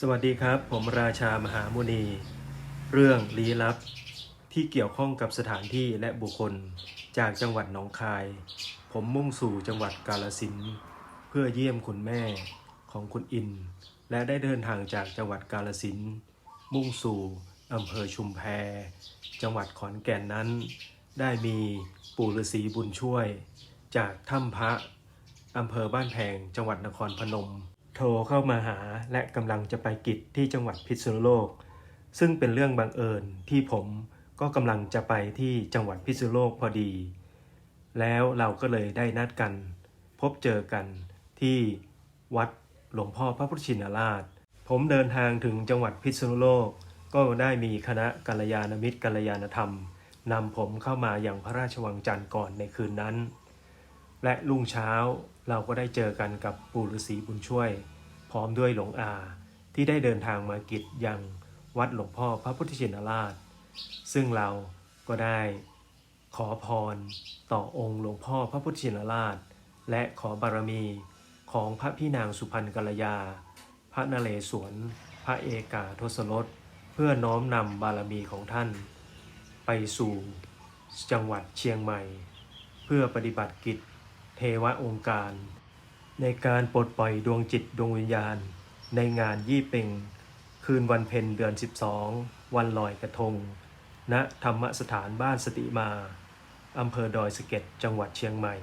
สวัสดีครับ ผมราชามหามุนี เรื่องลี้ลับที่เกี่ยวข้องกับสถานที่และบุคคลจากจังหวัดหนองคาย ผมมุ่งสู่จังหวัดกาลสินธุ์เพื่อเยี่ยมคุณแม่ของคุณอิน และได้เดินทางจากจังหวัดกาลสินธุ์มุ่งสู่อำเภอชุมแพ จังหวัดขอนแก่นนั้น ได้มีปู่ฤาษีบุญช่วย จากถ้ำพระอำเภอบ้านแพงจังหวัดนครพนม โทรเข้ามาหาและกำลังจะไปกิจที่จังหวัดพิษณุโลก ซึ่งเป็นเรื่องบังเอิญที่ผมก็กำลังจะไปที่จังหวัดพิษณุโลกพอดี แล้วเราก็เลยได้นัดกัน พบเจอกันที่วัดหลวงพ่อพระพุทธชินราช ผมเดินทางถึงจังหวัดพิษณุโลก ก็ได้มีคณะกัลยาณมิตรกัลยาณธรรมนำผมเข้ามาอย่างพระราชวังจันทร์ก่อนในคืนนั้น และรุ่งเช้า เราก็ได้เจอกันกับปู่ฤาษีบุญช่วย พร้อมด้วยหลวงอา ที่ได้เดินทางมากิจยังวัดหลวงพ่อพระพุทธชินราช ซึ่งเราก็ได้ขอพรต่อองค์หลวงพ่อพระพุทธชินราช และขอบารมีของพระพี่นางสุพรรณกัลยา พระนเรศวร พระเอกาทศรสเพื่อน้อมนำบารมีของท่าน ไปสู่จังหวัดเชียงใหม่ เพื่อปฏิบัติกิจ เทวะองค์การ ในการปลดปล่อยดวงจิตดวงวิญญาณ ในงานยี่เป่ง คืนวันเพ็ญเดือน 12 วันลอยกระทง ณธรรมสถานบ้านสติมาอำเภอดอยสะเก็ดจังหวัดเชียงใหม่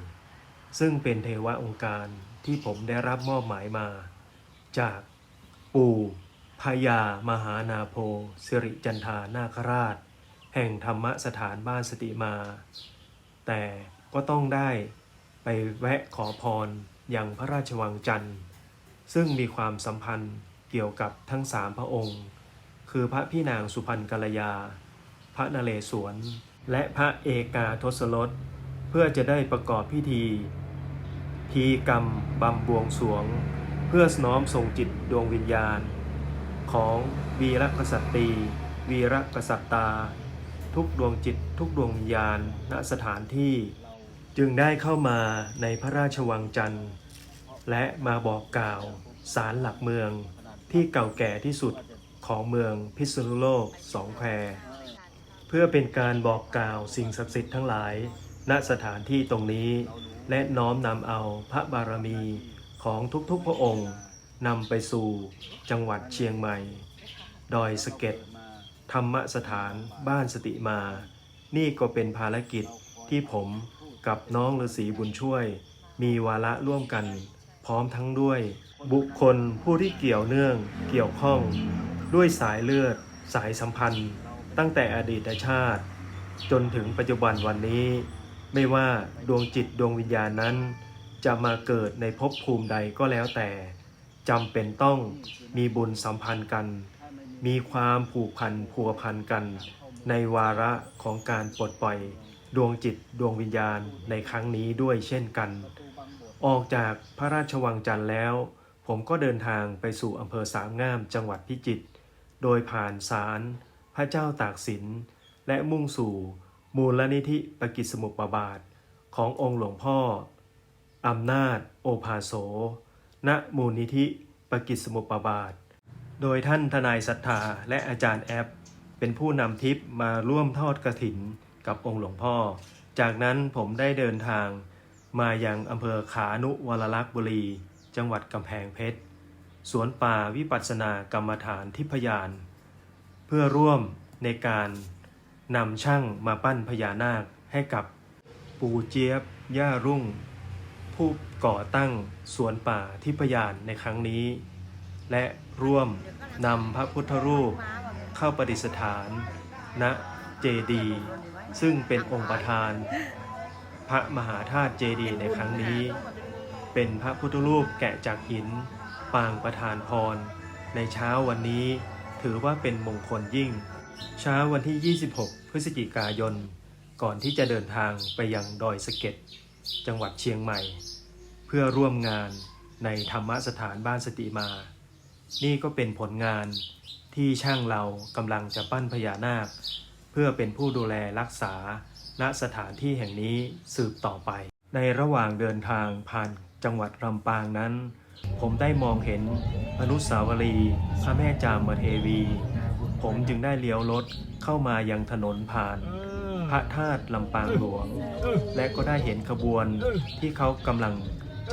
ซึ่งเป็นเทวะองค์การที่ผมได้รับมอบหมายมา จากปู่พญามหานาโพสิริจันทานาคราช แห่งธรรมสถานบ้านสติมา แต่ก็ต้องได้ ไปแวะขอพรอย่างพระราชวังจันทร์ ซึ่งมีความสัมพันธ์เกี่ยวกับทั้งสามพระองค์ คือพระพี่นางสุพรรณกัลยา พระนเรศวร และพระเอกาทศรสเพื่อจะได้ประกอบพิธี ทีกรรมบำบวงสวง เพื่อสน้อมส่งจิตดวงวิญญาณ ของวีรกษัตรีวีรกษัตตา ทุกดวงจิตทุกดวงวิญญาณณสถานที่ จึงได้เข้ามาในพระราชวังจันทร์ และมาบอกกล่าวศาลหลักเมืองที่เก่าแก่ที่สุดของเมืองพิษณุโลกสองแควเพื่อเป็นการบอกกล่าวสิ่งศักดิ์สิทธิ์ทั้งหลาย ณสถานที่ตรงนี้ และน้อมนำเอาพระบารมีของทุกๆพระองค์นำไปสู่จังหวัดเชียงใหม่ ดอยสะเก็ดธรรมสถานบ้านสติมา นี่ก็เป็นภารกิจที่ผม กับน้องฤาษีบุญช่วย มีวาระร่วมกัน พร้อมทั้งด้วย บุคคลผู้ที่เกี่ยวเนื่องเกี่ยวข้อง ด้วยสายเลือด สายสัมพันธ์ ตั้งแต่อดีตชาติ จนถึงปัจจุบันวันนี้ ไม่ว่าดวงจิตดวงวิญญาณนั้น จะมาเกิดในภพภูมิใดก็แล้วแต่จำเป็นต้องมีบุญสัมพันธ์กัน มีความผูกพันพัวพันกัน ในวาระของการปลดปล่อย ดวงจิตดวงวิญญาณในครั้งนี้ด้วยเช่นกัน ออกจากพระราชวังจันทร์แล้ว ผมก็เดินทางไปสู่อำเภอสามงามจังหวัดพิจิตรโดยผ่านศาลพระเจ้าตากสิน และมุ่งสู่ มูลนิธิปกิจสมุปบาท ขององค์หลวงพ่ออำนาจ โอภาโส ณ มูลนิธิปกิจสมุปบาท โดยท่านทนายศรัทธาและอาจารย์แอป เป็นผู้นำทิปมาร่วมทอดกระถิน กับองค์หลวงพ่อ จากนั้นผมได้เดินทางมายังอำเภอขานุวรลักษ์บุรี จังหวัดกำแพงเพชร สวนป่าวิปัสสนากรรมฐานทิพยาน เพื่อร่วมในการนำช่างมาปั้นพญานาคให้กับปู่เจี๊ยบ ย่ารุ่ง ผู้ก่อตั้งสวนป่าทิพยานในครั้งนี้ และร่วมนำพระพุทธรูปเข้าประดิษฐานณเจดี ซึ่งเป็นองค์ประธาน พระมหาธาตุเจดีย์ในครั้งนี้ เป็นพระพุทธรูปแกะจากหิน ปางประธานพร ในเช้าวันนี้ถือว่าเป็นมงคลยิ่ง เช้าวันที่ 26 พฤศจิกายน ก่อนที่จะเดินทางไปยังดอยสะเก็ดจังหวัดเชียงใหม่ เพื่อร่วมงานในธรรมสถานบ้านสติมา นี่ก็เป็นผลงานที่ช่างเรากำลังจะปั้นพญานาค เพื่อเป็นผู้ดูแลรักษา ณสถานที่แห่งนี้สืบต่อไป ในระหว่างเดินทางผ่านจังหวัดลำปางนั้น ผมได้มองเห็นอนุสาวรีย์พระแม่จามเทวี ผมจึงได้เลี้ยวรถเข้ามายังถนนผ่านพระธาตุลำปางหลวง และก็ได้เห็นขบวนที่เขากำลัง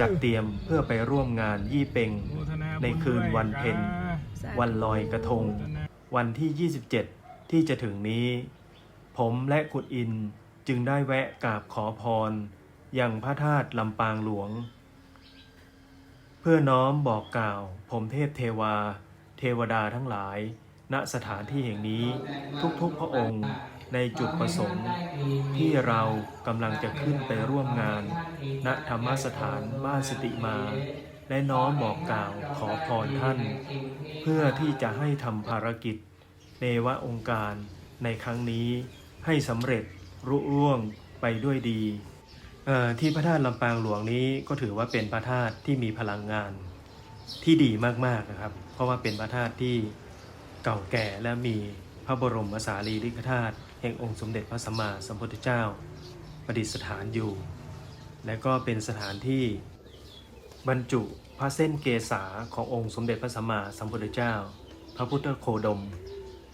จัดเตรียมเพื่อไปร่วมงานยี่เป็งในคืนวันเพ็ญวันลอยกระทง วันที่ 27 ที่จะถึงนี้ ผมและกุดอินจึงได้แวะกราบขอพร อยังพระธาตุลำปางหลวง เพื่อน้อมบอกกล่าว ผมเทพเทวา เทวดาทั้งหลาย ณสถานที่แห่งนี้ทุกๆพระองค์ในจุดประสงค์ที่เรากำลังจะขึ้นไปร่วมงาน ณธรรมสถานบ้านสติมา และน้อมบอกกล่าวขอพรท่าน เพื่อที่จะให้ทำภารกิจ เนวะองค์การในครั้งนี้ให้สำเร็จรุ่ร่วงไปด้วยดีที่พระธาตุลำปางหลวงนี้ก็ถือว่าเป็นพระธาตุที่มีพลังงานที่ดีมากๆนะครับ เพราะว่าเป็นพระธาตุที่เก่าแก่และมีพระบรมสารีริกธาตุแห่งองค์สมเด็จพระสัมมาสัมพุทธเจ้า ประดิษฐานอยู่ และก็เป็นสถานที่บรรจุพระเส้นเกษาขององค์สมเด็จพระสัมมาสัมพุทธเจ้า พระพุทธโคดม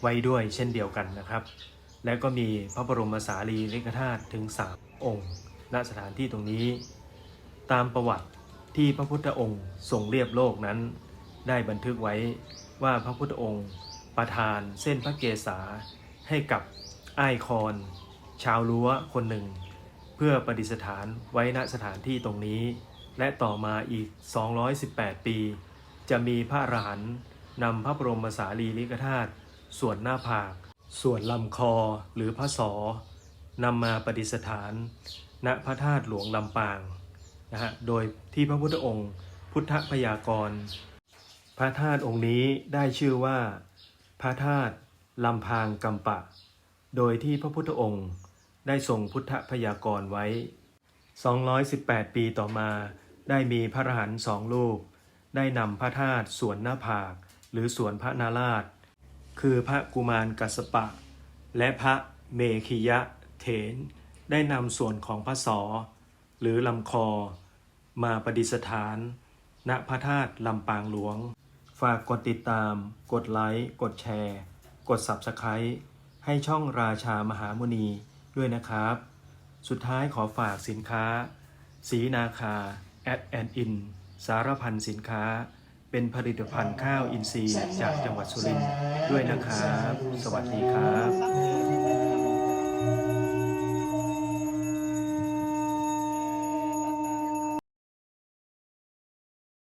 ไว้ด้วยเช่นเดียวกันนะครับ และก็มีพระบรมสารีริกธาตุถึง 3 องค์ ณสถานที่ตรงนี้ ตามประวัติที่พระพุทธองค์ทรงเรียบโลกนั้น ได้บันทึกไว้ว่าพระพุทธองค์ประทานเส้นพระเกศาให้กับอ้ายคอนชาวรั้วคนหนึ่ง เพื่อประดิษฐานไว้ณสถานที่ตรงนี้ และต่อมาอีก 218 ปี จะมีพระอรหันต์นำพระบรมสารีริกธาตุ ส่วนหน้าผาก ส่วนลำคอหรือพระศอนำมาประดิษฐาน ณพระธาตุหลวงลำปางนะฮะโดยที่พระพุทธองค์ พุทธพยากร พระธาตุองค์นี้ได้ชื่อว่า พระธาตุลำพางกำปะ โดยที่พระพุทธองค์ได้ทรงพุทธพยากรไว้ 218 ปีต่อมา ได้มีพระอรหันต์สองรูป ได้นำพระธาตุส่วนหน้าผาก หรือส่วนพระนาราช คือพระกุมารกัสปะ และพระเมขิยะเถนได้นำส่วนของพระสอ หรือลำคอ มาประดิษฐาน ณพระธาตุลำปางหลวง ฝากกดติดตาม กดไลค์ กดแชร์ กด Subscribe ให้ช่องราชามหามุนีด้วยนะครับ สุดท้ายขอฝากสินค้า สีนาคา แอดแอนอิน สารพันสินค้า เป็นผลิตภัณฑ์ข้าวอินทรีย์จากจังหวัดสุรินทร์ด้วยนะครับ สวัสดีครับ